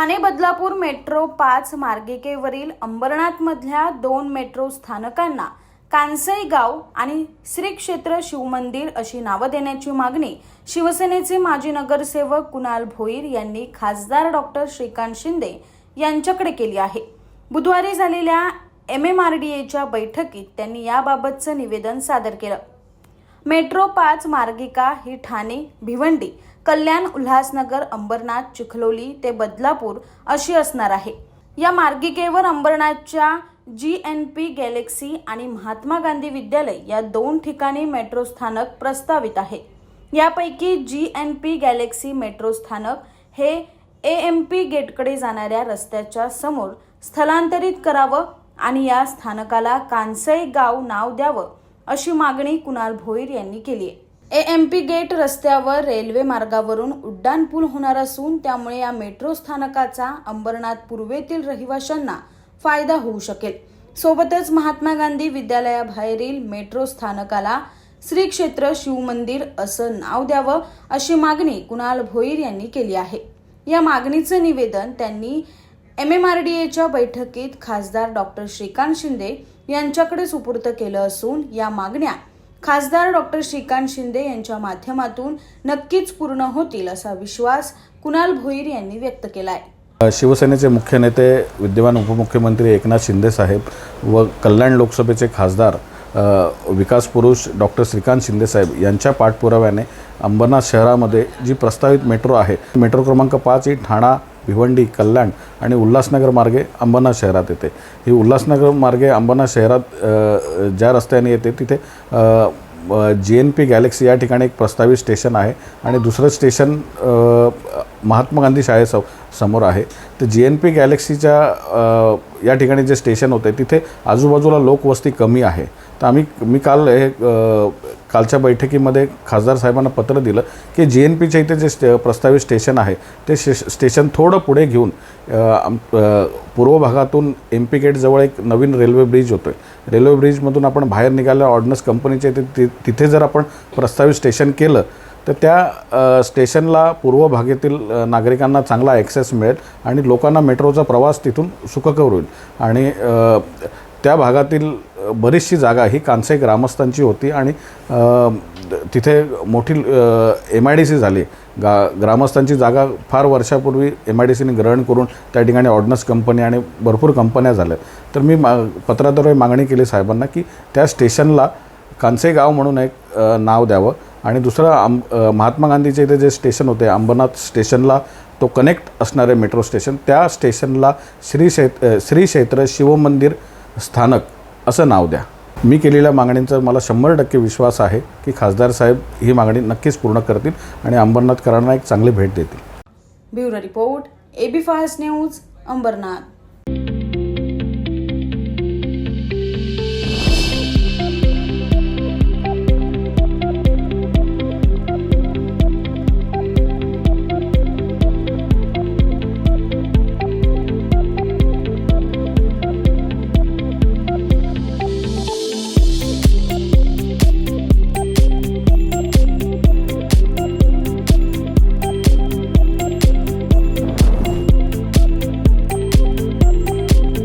Thane Badlapur metro पाच मार्गिकेवरील अंबरनाथमधल्या दोन metro स्थानकांना कांसई गाव आणि श्री क्षेत्र शिवमंदिर अशी नावं देण्याची मागणी शिवसेनेचे माजी नगरसेवक कुणाल भोईर यांनी खासदार डॉक्टर श्रीकांत शिंदे यांच्याकडे केली आहे. बुधवारी झालेल्या एम एम आर डी एच्या बैठकीत त्यांनी याबाबतचं निवेदन सादर केलं. मेट्रो पाच मार्गिका ही ठाणे भिवंडी कल्याण उल्हासनगर अंबरनाथ चिखलोली ते बदलापूर अशी असणार आहे. या मार्गिकेवर अंबरनाथच्या जी एन पी गॅलेक्सी आणि महात्मा गांधी विद्यालय या दोन ठिकाणी मेट्रो स्थानक प्रस्तावित आहे. यापैकी G N P galaxy metro स्थानक हे ए एम पी गेटकडे जाणाऱ्या रस्त्याच्या समोर स्थलांतरित करावं आणि या स्थानकाला कांसई गाव नाव द्यावं अशी मागणी कुणाल भोईर यांनी केली आहे. ए एम पी गेट रस्त्यावर रेल्वे मार्गावरून उड्डाणपूल होणार असून त्यामुळे या मेट्रो स्थानकाचा अंबरनाथ पूर्वेतील रहिवाशांना फायदा होऊ शकेल. सोबतच महात्मा गांधी विद्यालयाबाहेरील मेट्रो स्थानकाला श्री क्षेत्र शिवमंदिर असं नाव द्यावं अशी मागणी कुणाल भोईर यांनी केली आहे. या मागणीचं निवेदन त्यांनी एम एम आर डी एच्या बैठकीत खासदार डॉक्टर श्रीकांत शिंदे यांच्याकडे सुपूर्त केलं असून या मागण्या खासदार डॉक्टर श्रीकांत शिंदे यांच्या माध्यमातून नक्कीच पूर्ण होतील असा विश्वास कुणाल भोईर यांनी व्यक्त केला आहे शिवसेनेचे मुख्य नेते विद्यमान उपमुख्यमंत्री एकनाथ शिंदे साहेब व कल्याण लोकसभेचे खासदार विकास पुरुष डॉक्टर श्रीकांत शिंदे साहेब यांच्या पाठपुराव्याने अंबरनाथ शहरामध्ये जी प्रस्तावित मेट्रो आहे मेट्रो क्रमांक पाच ही ठाणा भिवंडी कल्याण आणि उल्हासनगर मार्गे अंबरनाथ शहरात येते. ही उल्हासनगर मार्गे अंबरनाथ शहरात ज्या रस्त्याने येते तिथे जी एन पी गॅलेक्सी या ठिकाणी एक प्रस्तावित स्टेशन आहे आणि दुसरं स्टेशन महात्मा गांधी शाळेस समोर आहे. तर जी एन पी गॅलेक्सीच्या या ठिकाणी जे स्टेशन होते तिथे आजूबाजूला लोकवस्ती कमी आहे. तर आम्ही मी काल हे कालच्या बैठकीमध्ये खासदार साहेबांना पत्र दिलं की जे एन पीच्या इथे जे स्टे प्रस्तावित स्टेशन आहे ते शे स्टेशन थोडं पुढे घेऊन पूर्व भागातून एम पी गेटजवळ एक नवीन रेल्वे ब्रिज होतो आहे रेल्वे ब्रिजमधून आपण बाहेर निघाल्या ऑर्डनन्स कंपनीच्या इथे ति- तिथे जर आपण प्रस्तावित स्टेशन केलं तर त्या स्टेशनला पूर्व भागातील नागरिकांना चांगला ॲक्सेस मिळेल आणि लोकांना मेट्रोचा प्रवास तिथून सुखकर होईल. आणि त्या भागातील बरीचशी जागा ही कांसाई ग्रामस्थांची होती आणि तिथे मोठी एम आय डी सी झाली. गा ग्रामस्थांची जागा फार वर्षापूर्वी एम आय डी सीने ग्रहण करून त्या ठिकाणी ऑर्डनन्स कंपनी आणि भरपूर कंपन्या झाल्या. तर मी मा पत्राद्वारे मागणी केली साहेबांना की त्या स्टेशनला कांसे गाव म्हणून एक नाव द्यावं आणि दुसरं आम महात्मा गांधीचे इथे जे स्टेशन होते अंबरनाथ स्टेशनला तो कनेक्ट असणारे मेट्रो स्टेशन त्या स्टेशनला श्री क्षेत्र श्री क्षेत्र शिवमंदिर स्थानक असं नाव द्या. मी केलेल्या मागणींचा मला शंभर टक्के विश्वास आहे की खासदार साहेब ही मागणी नक्कीच पूर्ण करतील आणि अंबरनाथकरांना एक चांगली भेट देतील. Bureau report AB fast news Ambernath.